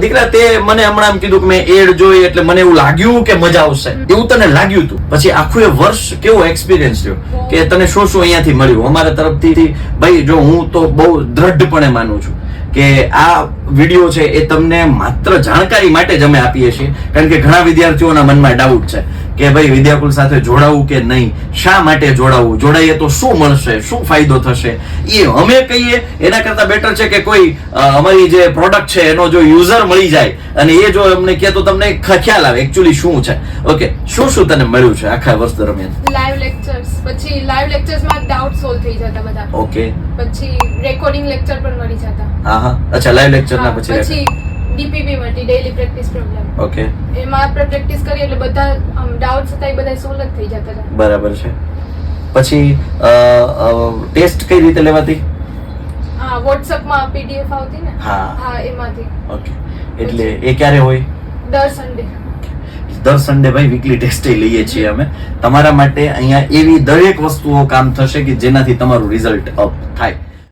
દીકરા, તે મને હમણાં કીધું કે મેં એડ જોઈ એટલે મને એવું લાગ્યું કે મજા આવશે. એવું તને લાગ્યું હતું પછી આખું એ વર્ષ કેવો એક્સપિરિયન્સ રહ્યો? કે તને શું શું અહીંયાથી મળ્યું? અમારા તરફથી ભાઈ, જો હું તો બહુ દ્રઢપણે માનું છું કે આ વીડિયો છે એ તમને માત્ર જાણકારી માટે જ અમે આપીએ છીએ. કારણ કે ઘણા વિદ્યાર્થીઓના મનમાં ડાઉટ છે. કે ભાઈ વિદ્યાકુલ સાથે જોડાવું કે નહીં? શા માટે જોડાવું? જોડાઈએ તો શું મળશે? શું ફાયદો થશે? એ અમે કહીએ એના કરતા બેટર છે કે કોઈ અમારી જે પ્રોડક્ટ છે એનો જો યુઝર મળી જાય અને એ જો અમને કહે તો તમને ખ્યાલ આવે એકચ્યુઅલી શું છે? ઓકે શું શું તને મળ્યું છે આખા વર્ષ દરમિયાન? લાઈવ લેક્ચર્સ પછી લાઈવ લેક્ચર્સમાં ડાઉટ સોલ્વ થઈ જતા બધા. ઓકે પછી રેકોર્ડિંગ લેક્ચર પણ મળી જતા. હા હા. અચ્છા લાઈવ લેક્ચર ના પછી પછી ડીપીપી મળી ડેઈલી પ્રેક્ટિસ પ્રોબ્લેમ ઓકે એમાં આપણે પ્રેક્ટિસ કરીએ એટલે બધા આમ ડાઉટ્સ હતા એ બધા સોલ્વ થઈ જતા હતા. બરાબર છે. પછી ટેસ્ટ કઈ રીતે લેવાતી? હા વોટ્સઅપમાં પીડીએફ આવતી ને? હા. હા એમાંથી. ઓકે એટલે એ ક્યારે હોય? દર સન્ડે દર સન્ડે ભાઈ વીકલી ટેસ્ટ લઈએ છીએ અમે. તમારા માટે અહીંયા એવી દરેક વસ્તુઓ કામ થશે કે જેનાથી તમારું રિઝલ્ટ અપ થાય.